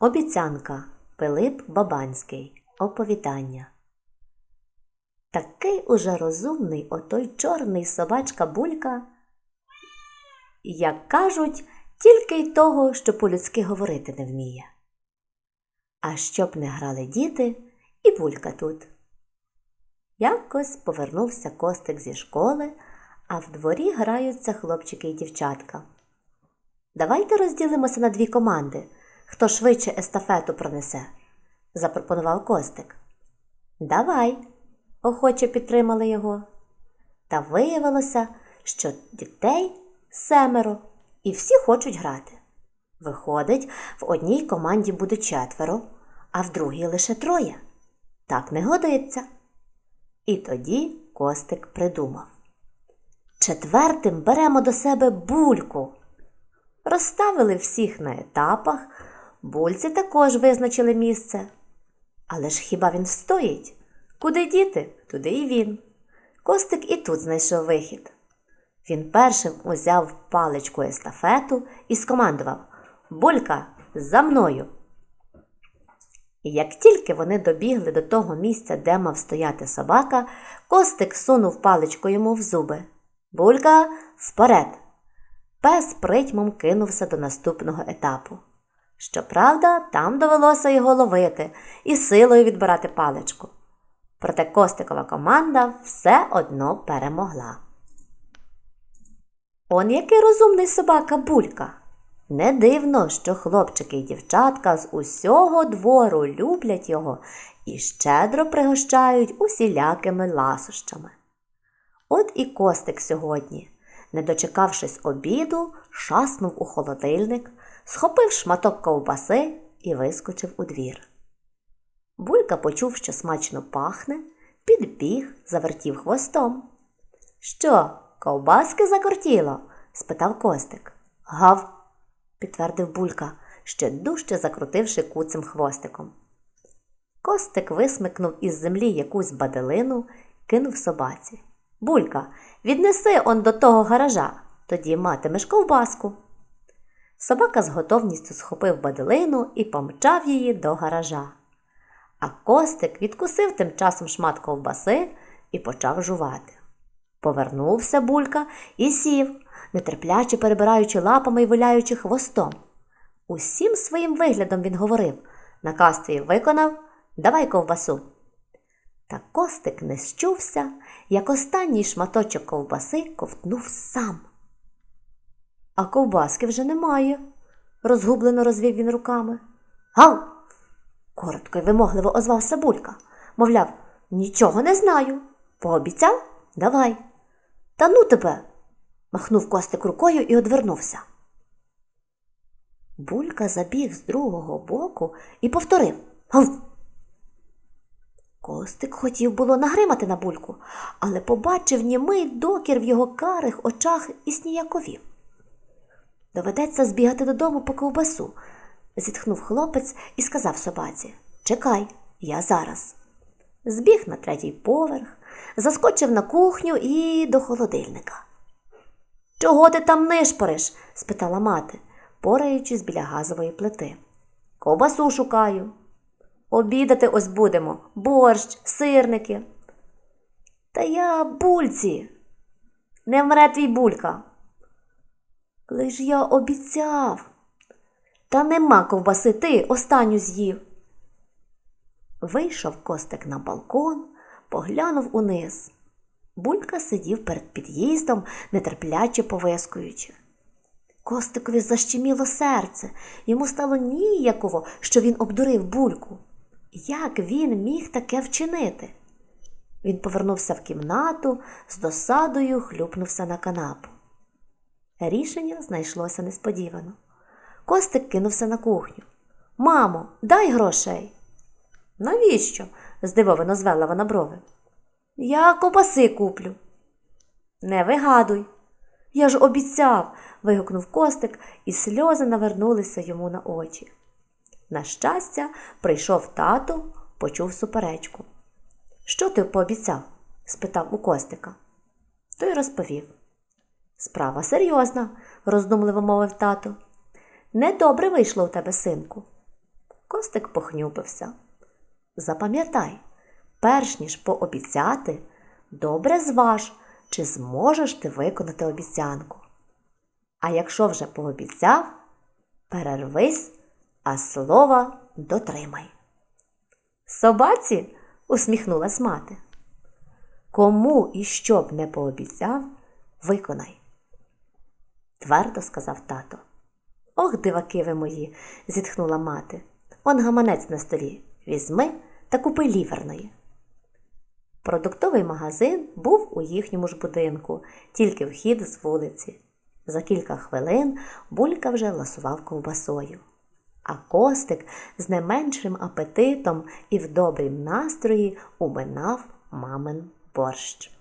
Обіцянка Пилип Бабанський. Оповідання. Такий уже розумний отой чорний собачка булька, як кажуть, тільки й того, що по-людськи говорити не вміє. А щоб не грали діти, і булька тут. Якось повернувся костик зі школи, а в дворі граються хлопчики і дівчатка. Давайте розділимося на дві команди. Хто швидше естафету пронесе, запропонував Костик. Давай, охоче підтримали його. Та виявилося, що дітей семеро і всі хочуть грати. Виходить, в одній команді буде четверо, а в другій лише троє. Так не годиться. І тоді Костик придумав. Четвертим беремо до себе бульку. Розставили всіх на етапах, бульці також визначили місце. Але ж хіба він встоїть? Куди діти, туди і він. Костик і тут знайшов вихід. Він першим узяв паличку естафету і скомандував Булька, за мною. І як тільки вони добігли до того місця, де мав стояти собака, Костик сунув паличку йому в зуби. Булька вперед! Пес притьмом кинувся до наступного етапу. Щоправда, там довелося його ловити і силою відбирати паличку. Проте Костикова команда все одно перемогла. Он який розумний собака булька. Не дивно, що хлопчики й дівчатка з усього двору люблять його і щедро пригощають усілякими ласощами. От і Костик сьогодні, не дочекавшись обіду, шаснув у холодильник, схопив шматок ковбаси і вискочив у двір. Булька почув, що смачно пахне, підбіг, завертів хвостом. Що, ковбаски закортіло? спитав Костик. Гав, підтвердив булька, ще дужче закрутивши куцим хвостиком. Костик висмикнув із землі якусь баделину, кинув собаці. Булька, віднеси он до того гаража, тоді матимеш ковбаску. Собака з готовністю схопив баделину і помчав її до гаража. А костик відкусив тим часом шмат ковбаси і почав жувати. Повернувся булька і сів, нетерпляче перебираючи лапами і виляючи хвостом. Усім своїм виглядом він говорив наказ твій виконав, давай ковбасу. Та костик не щувся, як останній шматочок ковбаси ковтнув сам. А ковбаски вже немає, розгублено розвів він руками. Гав! коротко й вимогливо озвався булька. Мовляв, нічого не знаю. Пообіцяв? Давай. Та ну тебе. махнув костик рукою і одвернувся. Булька забіг з другого боку і повторив Гав! Костик хотів було нагримати на бульку, але побачив німий докір в його карих очах і сніяковів. Доведеться збігати додому по ковбасу, зітхнув хлопець і сказав собаці Чекай, я зараз. Збіг на третій поверх, заскочив на кухню і до холодильника. Чого ти там нишпориш? спитала мати, пораючись біля газової плити. Ковбасу шукаю. Обідати ось будемо, борщ, сирники. Та я бульці. Не вмре твій булька. Лиш я обіцяв. Та нема ковбаси, ти останню з'їв. Вийшов костик на балкон, поглянув униз. Булька сидів перед під'їздом, нетерпляче повискуючи. Костикові защеміло серце, йому стало ніяково, що він обдурив бульку. Як він міг таке вчинити? Він повернувся в кімнату, з досадою хлюпнувся на канапу. Рішення знайшлося несподівано. Костик кинувся на кухню. Мамо, дай грошей. Навіщо? здивовано звела вона брови. Я копаси куплю. Не вигадуй. Я ж обіцяв. вигукнув Костик, і сльози навернулися йому на очі. На щастя, прийшов тато, почув суперечку. Що ти пообіцяв? спитав у Костика. Той розповів. Справа серйозна, роздумливо мовив тато. Недобре вийшло у тебе, синку. Костик похнюпився. Запам'ятай, перш ніж пообіцяти, добре зваж, чи зможеш ти виконати обіцянку. А якщо вже пообіцяв, перервись, а слова дотримай. Собаці, усміхнулась мати. Кому і що б не пообіцяв, виконай. Твердо сказав тато. Ох, диваки ви мої, зітхнула мати. Он гаманець на столі. Візьми та купи ліверної. Продуктовий магазин був у їхньому ж будинку, тільки вхід з вулиці. За кілька хвилин булька вже ласував ковбасою. А костик з не меншим апетитом і в добрім настрої уминав мамин борщ.